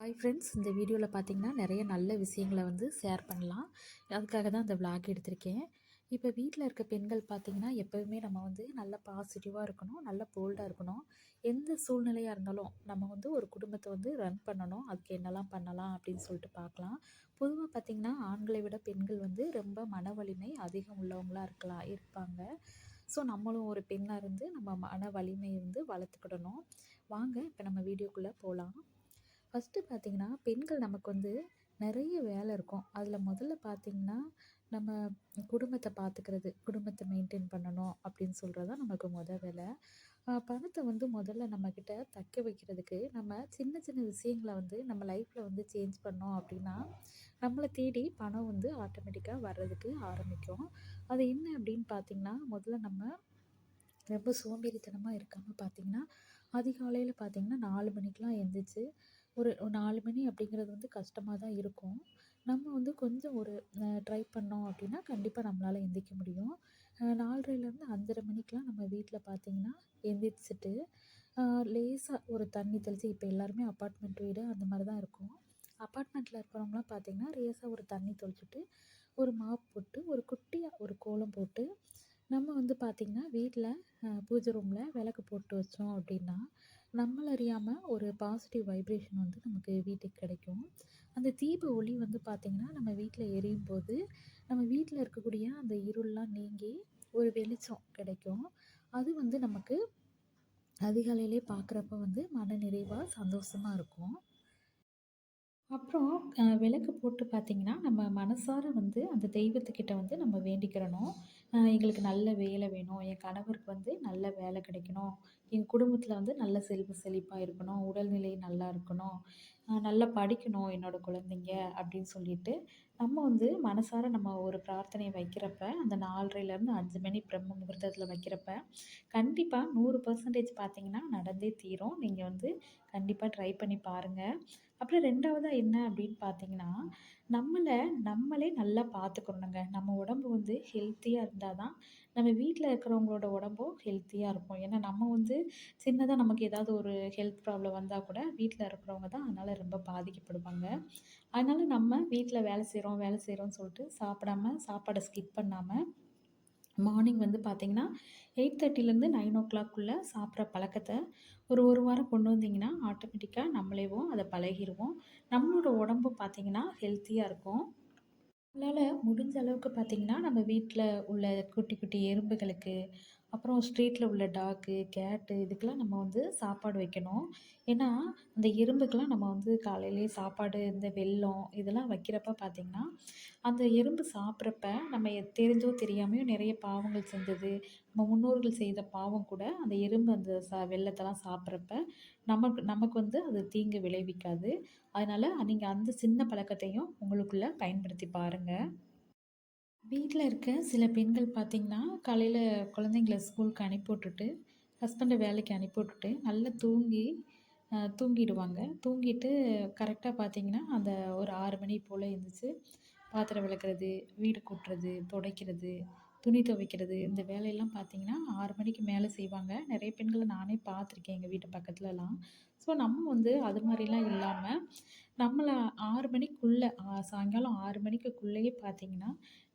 Hi friends இந்த வீடியோவில் பார்த்தீங்கன்னா நிறைய நல்ல விஷயங்களை வந்து ஷேர் பண்ணலாம். அதுக்காக தான் இந்த விளாக் எடுத்திருக்கேன். இப்போ வீட்டில் இருக்க பெண்கள் பார்த்திங்கன்னா எப்போவுமே நம்ம வந்து நல்ல பாசிட்டிவாக இருக்கணும் நல்ல போல்டாக இருக்கணும். எந்த சூழ்நிலையாக இருந்தாலும் நம்ம வந்து ஒரு குடும்பத்தை வந்து ரன் பண்ணணும் அதுக்கு என்னெல்லாம் பண்ணலாம் அப்படின்னு சொல்லிட்டு பார்க்கலாம் பொதுவாக பார்த்திங்கன்னா ஆண்களை விட பெண்கள் வந்து ரொம்ப மன வலிமை அதிகம் உள்ளவங்களாக இருக்கலாம் இருப்பாங்க. ஸோ நம்மளும் ஒரு பெண்ணாக இருந்து நம்ம மன வலிமையை வந்து வளர்த்துக்கிடணும். வாங்க இப்போ நம்ம வீடியோக்குள்ளே போகலாம் ஃபஸ்ட்டு பார்த்திங்கன்னா பெண்கள் நமக்கு வந்து நிறைய வேலை இருக்கும். அதில் முதல்ல பார்த்திங்கன்னா நம்ம குடும்பத்தை பார்த்துக்கிறது குடும்பத்தை மெயின்டைன் பண்ணணும் அப்படின்னு சொல்கிறது தான் நமக்கு மொதல் வேலை. பணத்தை வந்து முதல்ல நம்மக்கிட்ட தக்க வைக்கிறதுக்கு நம்ம சின்ன சின்ன விஷயங்களை வந்து நம்ம லைஃப்பில் வந்து சேஞ்ச் பண்ணோம் அப்படின்னா நம்மளை தேடி பணம் வந்து ஆட்டோமேட்டிக்காக வர்றதுக்கு ஆரம்பிக்கும். அது என்ன அப்படின்னு பார்த்திங்கன்னா முதல்ல நம்ம ரொம்ப சோம்பேறித்தனமாக இருக்காமல் பார்த்திங்கன்னா அதிகாலையில் பார்த்திங்கன்னா நாலு மணிக்கெலாம் எழுந்திரிச்சு ஒரு நாலு மணி அப்படிங்கிறது வந்து கஷ்டமாக தான் இருக்கும். நம்ம வந்து கொஞ்சம் ஒரு ட்ரை பண்ணோம் அப்படின்னா கண்டிப்பாக நம்மளால் எந்திரிக்க முடியும். நாலரைலேருந்து அஞ்சரை மணிக்கெலாம் நம்ம வீட்டில் பார்த்திங்கன்னா எந்திரிச்சிட்டு லேசாக ஒரு தண்ணி தெளித்து இப்போ எல்லாருமே அப்பார்ட்மெண்ட் வீடு அந்த மாதிரி தான் இருக்கும். அப்பார்ட்மெண்ட்டில் இருக்கிறவங்களாம் பார்த்திங்கன்னா லேசாக ஒரு தண்ணி தெளிச்சிட்டு ஒரு மாப் போட்டு ஒரு குட்டியாக ஒரு கோலம் போட்டு நம்ம வந்து பார்த்திங்கன்னா வீட்டில் பூஜை ரூமில் விளக்கு போட்டு வச்சோம் அப்படின்னா நம்மளறியாமல் ஒரு பாசிட்டிவ் வைப்ரேஷன் வந்து நமக்கு வீட்டுக்கு கிடைக்கும். அந்த தீப ஒளி வந்து பார்த்திங்கன்னா நம்ம வீட்டில் எரியும் போது நம்ம வீட்டில் இருக்கக்கூடிய அந்த இருளெலாம் நீங்கி ஒரு வெளிச்சம் கிடைக்கும். அது வந்து நமக்கு அதிகாலையிலே பார்க்குறப்ப வந்து மன நிறைவாக சந்தோஷமாக இருக்கும். அப்புறம் விளக்கு போட்டு பார்த்திங்கன்னா நம்ம மனசார வந்து அந்த தெய்வத்துக்கிட்ட வந்து நம்ம வேண்டிக்கிறணும். எங்களுக்கு நல்ல வேலை வேணும். என் கணவருக்கு வந்து நல்ல வேலை கிடைக்கணும். என் குடும்பத்தில் வந்து நல்ல செல்வ செழிப்பாக இருக்கணும் உடல்நிலை நல்லா இருக்கணும் நல்லா படிக்கணும் என்னோடய குழந்தைங்க அப்படின்னு சொல்லிட்டு நம்ம வந்து மனசார நம்ம ஒரு பிரார்த்தனையை வைக்கிறப்ப அந்த நாலரைலேருந்து அஞ்சு மணி பிரம்ம முகூர்த்தத்தில் வைக்கிறப்ப கண்டிப்பாக நூறு பர்சன்டேஜ் பார்த்தீங்கன்னா நடந்தே தீரும். நீங்கள் வந்து கண்டிப்பாக ட்ரை பண்ணி பாருங்கள் அப்புறம் ரெண்டாவதாக என்ன அப்படின்னு பார்த்தீங்கன்னா நம்மளை நம்மளே நல்லா பார்த்துக்கணுங்க நம்ம உடம்பு வந்து ஹெல்த்தியாக இருந்தால் தான் நம்ம வீட்டில் இருக்கிறவங்களோட உடம்பும் ஹெல்த்தியாக இருக்கும். ஏன்னா நம்ம வந்து சின்னதாக நமக்கு ஏதாவது ஒரு ஹெல்த் ப்ராப்ளம் வந்தால் கூட வீட்டில் இருக்கிறவங்க தான் அதனால் ரொம்ப பாதிக்கப்படுவாங்க. அதனால் நம்ம வீட்டில் வேலை செய்கிறோம் வேலை செய்கிறோம்னு சொல்லிட்டு சாப்பிடாம சாப்பாடை ஸ்கிப் பண்ணாமல் மார்னிங் வந்து பார்த்திங்கன்னா எயிட் தேர்ட்டிலேருந்து நைன் ஓ கிளாக்குள்ளே சாப்பிட்ற பழக்கத்தை ஒரு ஒரு வாரம் கொண்டு வந்தீங்கன்னா ஆட்டோமேட்டிக்காக நம்மளேவும் அதை பழகிடுவோம் நம்மளோட உடம்பு பார்த்திங்கன்னா ஹெல்த்தியாக இருக்கும். நம்மளால் முடிஞ்ச அளவுக்கு பார்த்திங்கன்னா நம்ம வீட்டில் உள்ள குட்டி குட்டி எறும்புகளுக்கு அப்புறம் ஸ்ட்ரீட்டில் உள்ள டாக்கு கேட்டு இதுக்கெல்லாம் நம்ம வந்து சாப்பாடு வைக்கணும். ஏன்னா அந்த எறும்புக்கெல்லாம் நம்ம வந்து காலையிலேயே சாப்பாடு இந்த வெல்லம் இதெல்லாம் வைக்கிறப்ப பார்த்திங்கன்னா அந்த எறும்பு சாப்பிட்றப்ப நம்ம தெரிஞ்சோ தெரியாமையோ நிறைய பாவங்கள் செஞ்சது நம்ம முன்னோர்கள் செய்த பாவம் கூட அந்த எறும்பு அந்த சா வெள்ளத்தெல்லாம் சாப்பிட்றப்ப நமக்கு நமக்கு வந்து அது தீங்கு விளைவிக்காது. அதனால் நீங்கள் அந்த சின்ன பழக்கத்தையும் உங்களுக்குள்ளே பயன்படுத்தி பாருங்கள் வீட்டில் இருக்க சில பெண்கள் பார்த்திங்கன்னா காலையில் குழந்தைங்கள ஸ்கூலுக்கு அனுப்பி விட்டுட்டு ஹஸ்பண்டை வேலைக்கு அனுப்பி விட்டுட்டு நல்லா தூங்கி தூங்கிடுவாங்க. தூங்கிட்டு கரெக்டாக பார்த்திங்கன்னா அந்த ஒரு ஆறு மணி போல் எழுந்திரிச்சு பாத்திரம் விளக்குறது வீடு கூட்டுறது துடைக்கிறது துணி துவைக்கிறது இந்த வேலையெல்லாம் பார்த்திங்கன்னா ஆறு மணிக்கு மேலே செய்வாங்க. நிறைய பெண்களை நானே பார்த்துருக்கேன் எங்கள் வீட்டு பக்கத்துலலாம். ஸோ நம்ம வந்து அது மாதிரிலாம் இல்லாமல் நம்மளை ஆறு மணிக்குள்ளே சாயங்காலம் ஆறு மணிக்குள்ளேயே பார்த்திங்கன்னா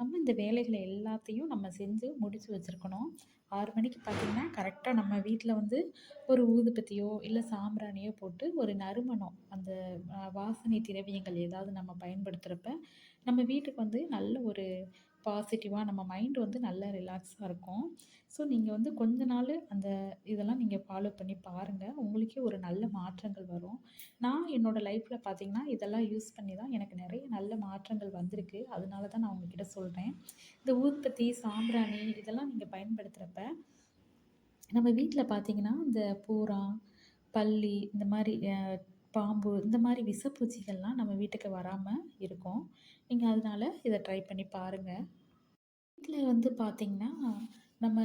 நம்ம இந்த வேலைகளை எல்லாத்தையும் நம்ம செஞ்சு முடித்து வச்சுருக்கணும். ஆறு மணிக்கு பார்த்திங்கன்னா கரெக்டாக நம்ம வீட்டில் வந்து ஒரு ஊதுபத்தியோ இல்லை சாம்பிராணியோ போட்டு ஒரு நறுமணம் அந்த வாசனை திரவியங்கள் ஏதாவது நம்ம பயன்படுத்துகிறப்ப நம்ம வீட்டுக்கு வந்து நல்ல ஒரு பாசிட்டிவாக நம்ம மைண்ட் வந்து நல்லா ரிலாக்ஸாக இருக்கும். ஸோ நீங்கள் வந்து கொஞ்ச நாள் அந்த இதெல்லாம் நீங்கள் ஃபாலோ பண்ணி பாருங்கள் உங்களுக்கே ஒரு நல்ல மாற்றங்கள் வரும். நான் என்னோடய லைஃப்பில் பார்த்திங்கன்னா இதெல்லாம் யூஸ் பண்ணி தான் எனக்கு நிறைய நல்ல மாற்றங்கள் வந்திருக்கு. அதனால தான் நான் உங்ககிட்ட சொல்கிறேன் இந்த ஊதுபத்தி சாம்பிராணி இதெல்லாம் நீங்கள் பயன்படுத்துகிறப்ப நம்ம வீட்டில் பார்த்திங்கன்னா இந்த பூரா பள்ளி இந்த மாதிரி பாம்பு இந்த மாதிரி விஷப்பூச்சிகள்லாம் நம்ம வீட்டுக்கு வராமல் இருக்கும். நீங்கள் அதனால் இதை ட்ரை பண்ணி பாருங்கள் வீட்டில் வந்து பார்த்திங்கன்னா நம்ம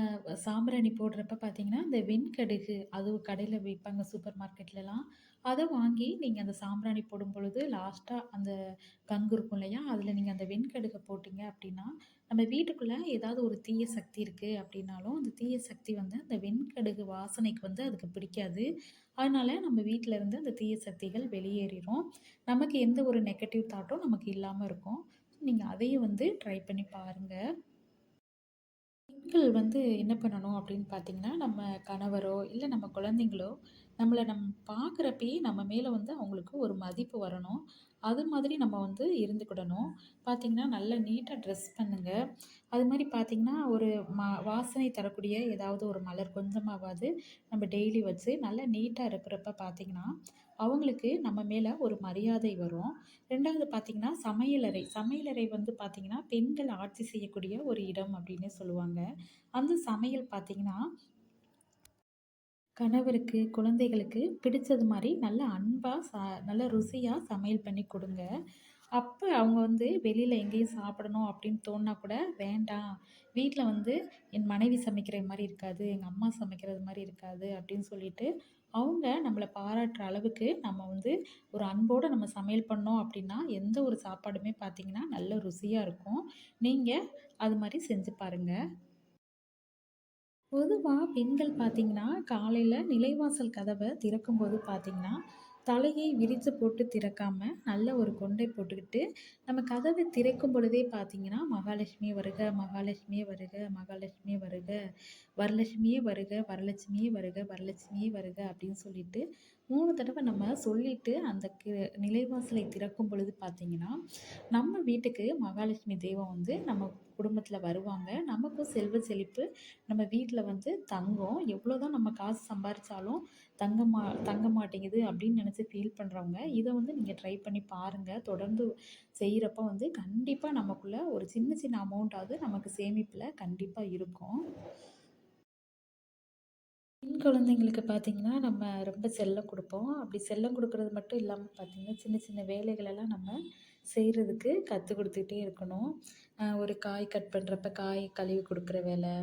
சாம்பிராணி போடுறப்ப பார்த்தீங்கன்னா, இந்த வெண்கடுகு அது கடையில் விற்பாங்க சூப்பர் மார்க்கெட்லலாம். அதை வாங்கி நீங்கள் அந்த சாம்பிராணி போடும்பொழுது லாஸ்ட்டாக அந்த கங்கு இருக்கும் இல்லையா? அதில் நீங்கள் அந்த வெண்கடுகை போட்டிங்க அப்படின்னா நம்ம வீட்டுக்குள்ளே ஏதாவது ஒரு தீய சக்தி இருக்குது அப்படின்னாலும் அந்த தீய சக்தி வந்து அந்த வெண்கடுகு வாசனைக்கு வந்து அதுக்கு பிடிக்காது. அதனால் நம்ம வீட்டில் இருந்து அந்த தீய சக்திகள் வெளியேறிடும் நமக்கு எந்த ஒரு நெகட்டிவ் தாட்டும் நமக்கு இல்லாமல் இருக்கும். நீங்கள் அதையும் வந்து ட்ரை பண்ணி பாருங்கள் பெண்கள் வந்து என்ன பண்ணணும் அப்படின்னு பார்த்தீங்கன்னா, நம்ம கணவரோ, இல்ல நம்ம குழந்தைங்களோ, நம்மள நம் பார்க்குறப்பயே நம்ம மேல வந்து அவங்களுக்கு ஒரு மதிப்பு வரணும். அது மாதிரி நம்ம வந்து இருந்துக்கிடணும். பார்த்தீங்கன்னா, நல்லா நீட்டா ட்ரெஸ் பண்ணுங்க. அது மாரி பார்த்தீங்கன்னா, ஒரு ம வாசனை தரக்கூடிய ஏதாவது ஒரு மலர் கொஞ்சமாவது நம்ம டெய்லி வச்சு நல்லா நீட்டா இருக்கிறப்ப பார்த்தீங்கன்னா, அவங்களுக்கு நம்ம மேலே ஒரு மரியாதை வரும். ரெண்டாவது பார்த்திங்கன்னா சமையலறை. சமையலறை வந்து பார்த்திங்கன்னா பெண்கள் ஆட்சி செய்யக்கூடிய ஒரு இடம் அப்படின்னு சொல்லுவாங்க. அந்த சமையல் பார்த்திங்கன்னா கணவருக்கு, குழந்தைகளுக்கு பிடிச்சது மாதிரி நல்ல அன்பாக ச நல்ல ருசியாக சமையல் பண்ணி கொடுங்க அப்போ அவங்க வந்து வெளியில் எங்கேயும் சாப்பிடணும் அப்படின்னு தோணுனா கூட, வேண்டாம் வீட்டில் வந்து என் மனைவி சமைக்கிற மாதிரி இருக்காது, எங்கள் அம்மா சமைக்கிறது மாதிரி இருக்காது அப்படின்னு சொல்லிட்டு, அவங்க நம்மளை பாராட்டுற அளவுக்கு நம்ம வந்து ஒரு அன்போடு நம்ம சமையல் பண்ணோம் அப்படின்னா, எந்த ஒரு சாப்பாடுமே பார்த்திங்கன்னா நல்ல ருசியாக இருக்கும். நீங்கள் அது மாதிரி செஞ்சு பாருங்க. பொதுவாக பெண்கள் பார்த்தீங்கன்னா, காலையில் நிலைவாசல் கதவை திறக்கும்போது பார்த்தீங்கன்னா, தலையை விரித்து போட்டு திறக்காம, நல்ல ஒரு கொண்டை போட்டுக்கிட்டு, நம்ம கதவை திறக்கும் பொழுதே பார்த்தீங்கன்னா, மகாலட்சுமி வருக, மகாலட்சுமியே வருக, மகாலட்சுமி வருக, வரலட்சுமியே வருக, வரலட்சுமியே வருக, வரலட்சுமியே வருக" அப்படின்னு சொல்லிட்டு மூணு தடவை நம்ம சொல்லிட்டு, அந்த நிலைவாசலை திறக்கும் பொழுது பார்த்தீங்கன்னா, நம்ம வீட்டுக்கு மகாலட்சுமி தெய்வம் வந்து நம்ம குடும்பத்தில் வருவாங்க. நமக்கும் செல்வ செழிப்பு நம்ம வீட்டில் வந்து தங்கும். எவ்வளோதான் நம்ம காசு சம்பாரித்தாலும் தங்க மா தங்க மாட்டேங்குது அப்படின்னு நினச்சி ஃபீல் பண்ணுறவங்க இதை வந்து நீங்கள் ட்ரை பண்ணி பாருங்கள் தொடர்ந்து செய்கிறப்ப வந்து கண்டிப்பாக நமக்குள்ளே ஒரு சின்ன சின்ன அமௌண்ட்டாவது நமக்கு சேமிப்பில் கண்டிப்பாக இருக்கும். பெண் குழந்தைங்களுக்கு பார்த்திங்கன்னா நம்ம ரொம்ப செல்லம் கொடுப்போம் அப்படி செல்லம் கொடுக்கறது மட்டும் இல்லாமல் பார்த்தீங்கன்னா, சின்ன சின்ன வேலைகளெல்லாம் நம்ம செய்கிறதுக்கு கற்றுக் கொடுத்துக்கிட்டே இருக்கணும். ஒரு காய் கட் பண்ணுறப்ப காய் கழுவி கொடுக்குற வேலை,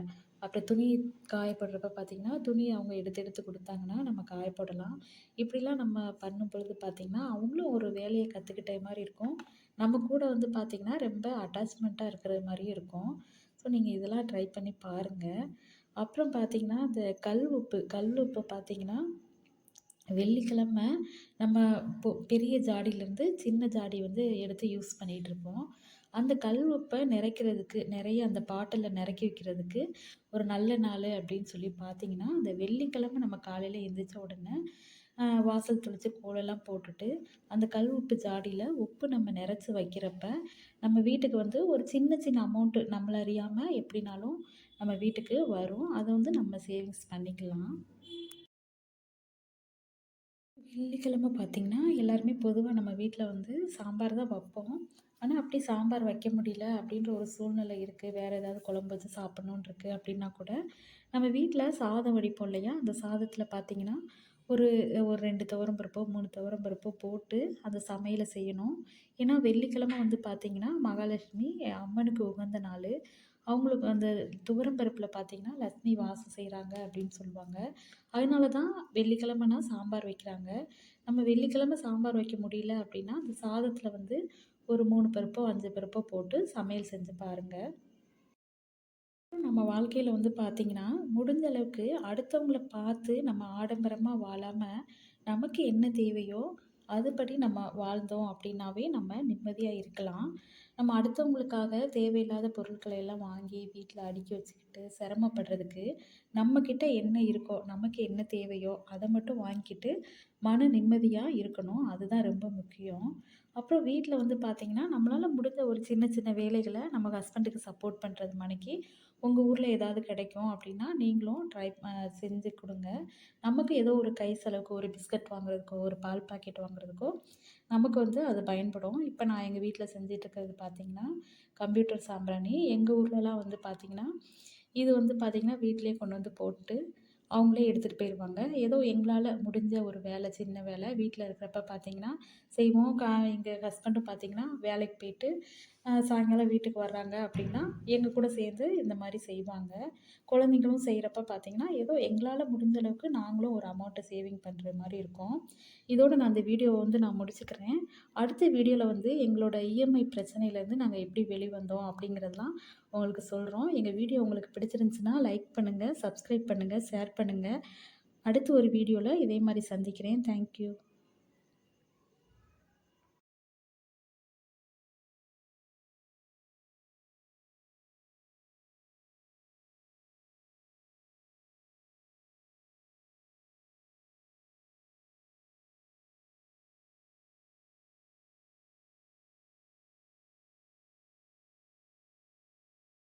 அப்புறம் துணி காய போடுறப்ப பார்த்தீங்கன்னா, துணி அவங்க எடுத்து எடுத்து கொடுத்தாங்கன்னா நம்ம காய போடலாம். இப்படிலாம் நம்ம பண்ணும் பொழுது பார்த்திங்கன்னா அவங்களும் ஒரு வேலையை கற்றுக்கிட்ட மாதிரி இருக்கும். நம்ம கூட வந்து பார்த்திங்கன்னா ரொம்ப அட்டாச்மெண்ட்டாக இருக்கிற மாதிரியும் இருக்கும். ஸோ, நீங்கள் இதெல்லாம் ட்ரை பண்ணி பாருங்கள் அப்புறம் பார்த்திங்கன்னா அந்த கல் உப்பு கல் உப்பை பார்த்தீங்கன்னா, வெள்ளிக்கிழமை நம்ம இப்போ பெரிய ஜாடியிலேருந்து சின்ன ஜாடி வந்து எடுத்து யூஸ் பண்ணிகிட்ருப்போம். அந்த கல் உப்பை நிறைக்கிறதுக்கு நிறைய அந்த பாட்டில் நிறக்கி வைக்கிறதுக்கு ஒரு நல்ல நாள் அப்படின்னு சொல்லி பார்த்தீங்கன்னா, அந்த வெள்ளிக்கிழமை நம்ம காலையில் எழுந்திரிச்ச உடனே வாசல் தெளிச்சு கோலெல்லாம் போட்டுட்டு, அந்த கல் உப்பு ஜாடியில் உப்பு நம்ம நிறச்சி வைக்கிறப்ப, நம்ம வீட்டுக்கு வந்து ஒரு சின்ன சின்ன அமௌண்ட்டு நம்மளை அறியாமல் எப்படினாலும் நம்ம வீட்டுக்கு வரும். அதை வந்து நம்ம சேவிங்ஸ் பண்ணிக்கலாம். வெள்ளிக்கிழமை பார்த்தீங்கன்னா, எல்லாருமே பொதுவாக நம்ம வீட்டில் வந்து சாம்பார் தான் வைப்போம் ஆனால் அப்படி சாம்பார் வைக்க முடியல அப்படின்ற ஒரு சூழ்நிலை இருக்குது வேறு ஏதாவது குழம்பு வச்சு சாப்பிட்ணுன்னு இருக்குது அப்படின்னா கூட, நம்ம வீட்டில் சாதம் வடிப்போம் இல்லையா? அந்த சாதத்தில் பார்த்தீங்கன்னா, ஒரு ஒரு ரெண்டு துவரம் பருப்போ, மூணு துவரம் பருப்போ போட்டு அந்த சமையலை செய்யணும். ஏன்னா, வெள்ளிக்கிழமை வந்து பார்த்திங்கன்னா மகாலட்சுமி அம்மனுக்கு உகந்த நாள் அவங்களுக்கு அந்த துவரம் பருப்பில் பார்த்திங்கன்னா லட்சுமி வாசம் செய்கிறாங்க அப்படின்னு சொல்லுவாங்க. அதனால தான் வெள்ளிக்கிழமைனா சாம்பார் வைக்கிறாங்க. நம்ம வெள்ளிக்கிழமை சாம்பார் வைக்க முடியல அப்படின்னா, அந்த சாதத்தில் வந்து ஒரு மூணு பருப்போ, அஞ்சு பருப்போ போட்டு சமையல் செஞ்சு பாருங்கள் நம்ம வாழ்க்கையில் வந்து பார்த்தீங்கன்னா, முடிஞ்ச அளவுக்கு அடுத்தவங்கள பார்த்து நம்ம ஆடம்பரமா வாழாம, நமக்கு என்ன தேவையோ, அதுபடி நம்ம வாழ்ந்தோம் அப்படின்னாவே நம்ம நிம்மதியா இருக்கலாம். நம்ம அடுத்தவங்களுக்காக தேவையில்லாத பொருட்கள எல்லாம் வாங்கி வீட்ல அடுக்கி வச்சுக்கிட்டு சிரமப்படுறதுக்கு, நம்மகிட்ட என்ன இருக்கோ, நமக்கு என்ன தேவையோ அத மட்டும் வாங்கிக்கிட்டு மன நிம்மதியா இருக்கணும். அதுதான் ரொம்ப முக்கியம். அப்புறம் வீட்டில் வந்து பார்த்தீங்கன்னா, நம்மளால் முடிஞ்ச ஒரு சின்ன சின்ன வேலைகளை நம்ம ஹஸ்பண்டுக்கு சப்போர்ட் பண்ணுறது மணிக்கு உங்கள் ஊரில் ஏதாவது கிடைக்கும் அப்படின்னா, நீங்களும் ட்ரை செஞ்சு கொடுங்க நமக்கு ஏதோ ஒரு கை செலவுக்கு ஒரு பிஸ்கட் வாங்குறதுக்கோ, ஒரு பால் பாக்கெட் வாங்குறதுக்கோ, நமக்கு வந்து அது பயன்படும். இப்போ நான் எங்கள் வீட்டில் செஞ்சிட்ருக்கிறது பார்த்திங்கன்னா பார்த்தீங்கன்னா, கம்ப்யூட்டர் சாம்பிராணி. எங்கள் ஊர்லலாம் வந்து பார்த்தீங்கன்னா, இது வந்து பார்த்தீங்கன்னா, வீட்டிலே கொண்டு வந்து போட்டு, அவங்களே எடுத்துகிட்டு போயிடுவாங்க ஏதோ எங்களால் முடிஞ்ச ஒரு வேலை சின்ன வேலை வீட்டில் இருக்கிறப்ப பார்த்திங்கன்னா செய்வோம். கா எங்கள் ஹஸ்பண்டும் பார்த்திங்கன்னா வேலைக்கு போயிட்டு சாயங்காலம் வீட்டுக்கு வர்றாங்க அப்படின்னா எங்கள் கூட சேர்ந்து இந்த மாதிரி செய்வாங்க. குழந்தைங்களும் செய்கிறப்ப பார்த்திங்கன்னா ஏதோ எங்களால் முடிஞ்ச அளவுக்கு நாங்களும் ஒரு அமௌண்ட்டை சேவிங் பண்ணுற மாதிரி இருக்கும். இதோடு நான் அந்த வீடியோவை வந்து நான் முடிச்சுக்கிறேன். அடுத்த வீடியோவில் வந்து எங்களோட இஎம்ஐ பிரச்சனையிலேருந்து நாங்கள் எப்படி வெளிவந்தோம் அப்படிங்கிறதெல்லாம் உங்களுக்கு சொல்கிறோம் எங்கள் வீடியோ உங்களுக்கு பிடிச்சிருந்துச்சின்னா லைக் பண்ணுங்கள் சப்ஸ்கிரைப் பண்ணுங்கள் ஷேர் பண்ணுங்கள் அடுத்து ஒரு வீடியோவில் இதே மாதிரி சந்திக்கிறேன். தேங்க்யூ